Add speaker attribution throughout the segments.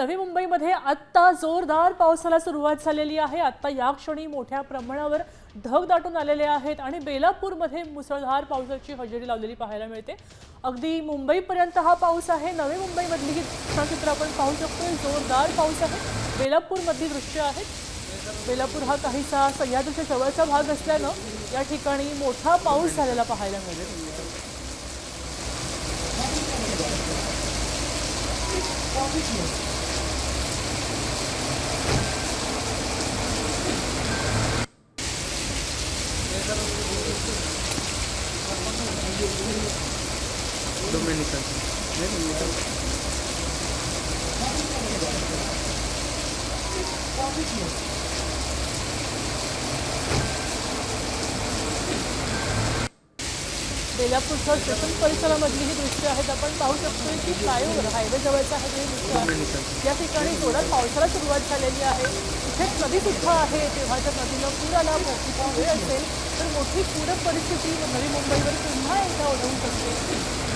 Speaker 1: नवी मुंबईमध्ये आत्ता जोरदार पावसाला सुरुवात झालेली आहे. आत्ता या क्षणी मोठ्या प्रमाणावर ढग दाटून आलेले आहेत आणि बेलापूरमध्ये मुसळधार पावसाची हजेरी लावलेली पाहायला मिळते. अगदी मुंबईपर्यंत हा पाऊस आहे. नवी मुंबईमधली ही चित्र आपण पाहू शकतो जोरदार पाऊस आहे. बेलापूरमधली दृश्य आहेत. बेलापूर हा काहीसा सह्याद्रीच्या जवळचा भाग असल्यानं या ठिकाणी मोठा पाऊस झालेला पाहायला मिळतो बेलापूरच्या स्टेशन परिसरामधली ही दृश्य आहेत. आपण पाहू शकतोय की फ्लायओव्हर हायवे जवळचा हे जे दृश्य आहे. या ठिकाणी थोडा पावसाला सुरुवात झालेली आहे. इथेच नदी सुद्धा आहे. तेव्हा नदीला पूर आला मोठी वेळ असेल तर मोठी पूर परिस्थिती नवी मुंबईवर पुन्हा एकदा ओढवू शकते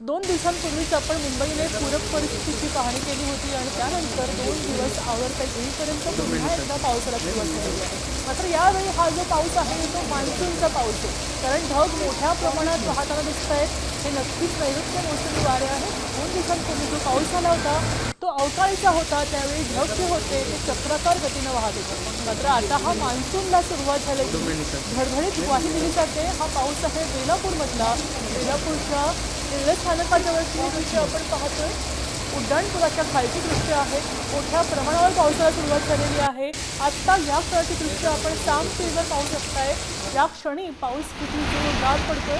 Speaker 1: दोन दिवसांपूर्वीच आपण मुंबईने पूरक परिस्थितीची पाहणी केली होती आणि त्यानंतर दोन दिवस आवडता येईपर्यंत पुन्हा एकदा पावसाला सुरुवात आहे मात्र यावेळी हा जो पाऊस आहे तो मान्सूनचा पाऊस आहे. कारण ढग मोठ्या प्रमाणात वाहताना दिसत आहेत हे नक्कीच नैऋत्य मोसमी वारे आहेत दोन दिवसांपूर्वी जो पाऊस आला होता तो अवकाळीचा होता. त्यावेळी ढग जे होते ते चक्राकार गतीनं वाहत होते. मात्र आता हा मान्सूनला सुरुवात झालेली धडधडीत ग्वाही दिली जाते. हा पाऊस आहे बेलापूरमधला. बेलापूरच्या रेल्वे दृश्य आपण पाहतोय. उड्डाणपुलाच्या खालची दृश्य आहे. मोठ्या प्रमाणावर पावसाला सुरुवात झालेली आहे. आत्ता या क्षणाची दृश्य आपण साम फिल्डवर पाहू शकताय. या क्षणी पाऊस किती जोरदार पडतोय.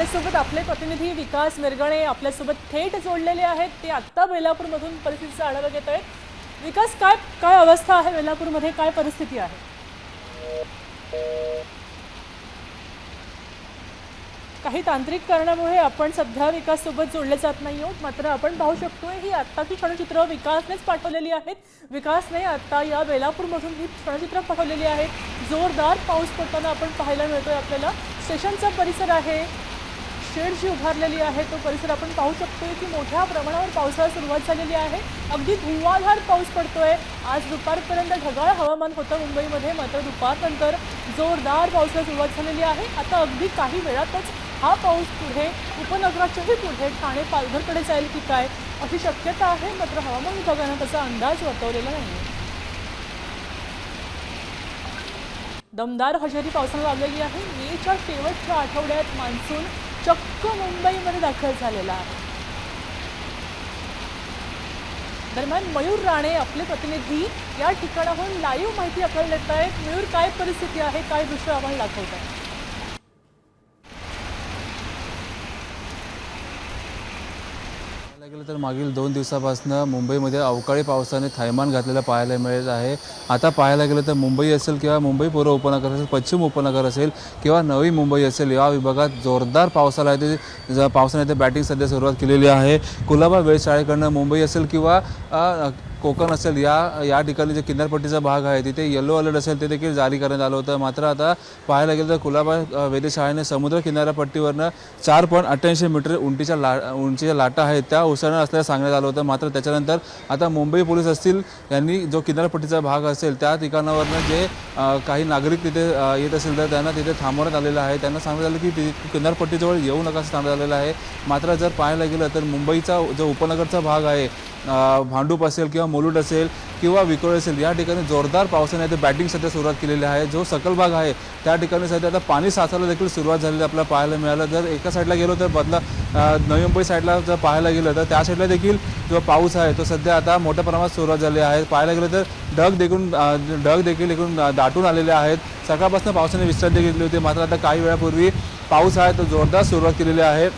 Speaker 1: आपल्यासोबत आपले प्रतिनिधी विकास मिरगणे आपल्यासोबत थेट जोडलेले आहेत. ते आत्ता बेलापूरमधून परिस्थितीचा आढावा घेत आहेत. विकास काय काय अवस्था आहे बेलापूरमध्ये? काय परिस्थिती आहे? काही तांत्रिक कारणामुळे आपण सध्या विकास सोबत जोडले जात नाही आहोत. मात्र आपण पाहू शकतोय ही आत्ताची क्षणचित्र विकासनेच पाठवलेली आहेत. विकासने आत्ता या बेलापूरमधून ही क्षणचित्र पाठवलेली आहेत. जोरदार पाऊस पडताना आपण पाहायला मिळतोय आपल्याला. स्टेशनचा परिसर आहे. शेड जी उभारलेली आहे. तो परिसर आपण पाहू शकतोय की मोठ्या प्रमाणावर पावसाला सुरुवात झालेली आहे. अगदी धुवाधार पाऊस पडतोय. आज दुपारपर्यंत ढगाळ हवामान होतं मुंबईमध्ये मात्र दुपारनंतर जोरदार पावसाला सुरुवात झालेली आहे. आता अगदी काही वेळातच हा पाऊस पुढे उपनगराच्याही पुढे ठाणे पालघरकडे जाईल की काय अशी शक्यता आहे. मात्र हवामान विभागानं त्याचा अंदाज वर्तवलेला नाही दमदार हजेरी पावसानं लागलेली आहे. मेच्या शेवटच्या आठवड्यात मान्सून चक्क मुंबईमध्ये दाखल झालेला आहे. दरम्यान मयूर राणे आपले प्रतिनिधी या ठिकाणाहून लाईव्ह माहिती आपल्याला देत आहेत मयूर काय परिस्थिती आहे? काय दृश्य आम्हाला दाखवत आहे
Speaker 2: पाहायला तर मागील दोन दिवसापासून मुंबईमध्ये अवकाळी पावसाने थैमान घातलेलं पाहायला मिळत आहे. आता पाहायला गेलं तर मुंबई असेल किंवा मुंबई पूर्व उपनगर असेल पश्चिम उपनगर असेल किंवा नवी मुंबई असेल या विभागात जोरदार पावसाला येते ज- पावसाने ते बॅटिंग सध्या सुरुवात केलेली आहे. कुलाबा वेधशाळेकडनं मुंबई असेल किंवा कोकण असेल या या ठिकाणी जे किनारपट्टीचा भाग आहे तिथे येलो अलर्ट असेल ते देखील जारी करण्यात आलं होतं. मात्र आता पाहायला गेलं तर कुलाबा वेधशाळेने समुद्र किनारपट्टीवरनं चार पॉईंट अठ्ठ्याऐंशी मीटर उंचीच्या ला उंचीच्या लाटा आहेत त्या उसळणार असल्याचं सांगण्यात आलं होतं. मात्र त्याच्यानंतर आता मुंबई पोलीस असतील यांनी जो किनारपट्टीचा भाग असेल त्या ठिकाणावरनं जे काही नागरिक तिथे येत असेल तर त्यांना तिथे थांबवण्यात आलेलं आहे. त्यांना सांगण्यात आलं की किनारपट्टीजवळ येऊ नका असं सांगण्यात आलेलं आहे. मात्र जर पाहायला गेलं तर मुंबईचा जो उपनगरचा भाग आहे भांडूप असेल किंवा मोलूट असेल किंवा विकोळ असेल या ठिकाणी जोरदार पावसाने आता बॅटिंग सध्या सुरुवात केलेली आहे. जो सकल भाग आहे त्या ठिकाणी सध्या आता पाणी साचायला देखील सुरुवात झालेली आपल्याला पाहायला मिळालं. जर एका साईडला गेलो तर बदला नवी मुंबई साईडला जर पाहायला गेलं तर त्या साईडला देखील जो पाऊस आहे तो सध्या आता मोठ्या प्रमाणात सुरुवात झाली आहे. पाहायला गेलं तर ढग देखून ढग देखील एकूण दाटून आलेले आहेत. सकाळपासून पावसाने विश्रांती घेतली होती. मात्र आता काही वेळापूर्वी पाऊस आहे तो जोरदार सुरुवात केलेली आहे.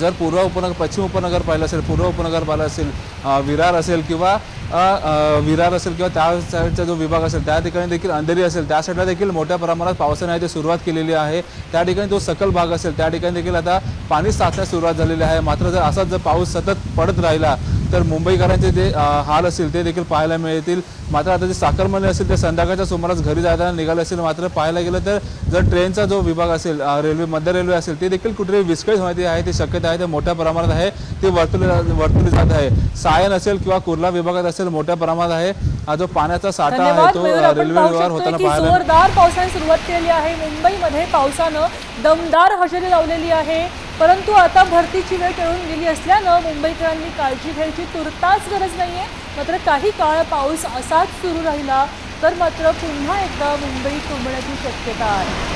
Speaker 2: जर पूर्व उपनगर पश्चिम उपनगर पाहिलं असेल पूर्व उपनगर पाहिलं असेल विरार असेल किंवा विरार असेल किंवा त्या साईडचा जो विभाग असेल त्या ठिकाणी देखील अंधेरी असेल त्या साईडला देखील मोठ्या प्रमाणात पावसाने आहे ते सुरुवात केलेली आहे. त्या ठिकाणी जो सकल भाग असेल त्या ठिकाणी देखील आता पाणी साचण्यास सुरुवात झालेली आहे. मात्र जर असाच जर पाऊस सतत पडत राहिला तर मुंबईकरांचे जे हाल असतील ते देखील पाहायला मिळतील. मात्र आता जे साखरमने असेल ते संध्याकाळच्या सुमारास घरी जाताना निघाले असेल मात्र पाहायला गेलं तर जर ट्रेनचा जो विभाग असेल रेल्वे मध्य रेल्वे असेल ते देखील कुठेतरी विस्कळीत होण्याची आहे ती शक्यता आहे ते मोठ्या प्रमाणात आहे ते वर्तवली वर्तवली जात आहे. सायन असेल किंवा कुर्ला विभागात असेल मोठ्या प्रमाणात आहे. हा जो पाण्याचा साठा आहे तो रेल्वे व्यवहार होताना पाहायला
Speaker 1: जोरदार पावसाने सुरुवात केलेली आहे. मुंबईमध्ये पावसानं दमदार हजेरी लावलेली आहे. परंतु आता भरतीची वेळ टळून गेली असल्यानं मुंबईकरांनी काळजी घ्यायची तुर्तास गरज नाही आहे मात्र काही काळ पाऊस असाच सुरू राहिला तर मात्र पुन्हा एकदा मुंबई कोंबण्याची शक्यता आहे.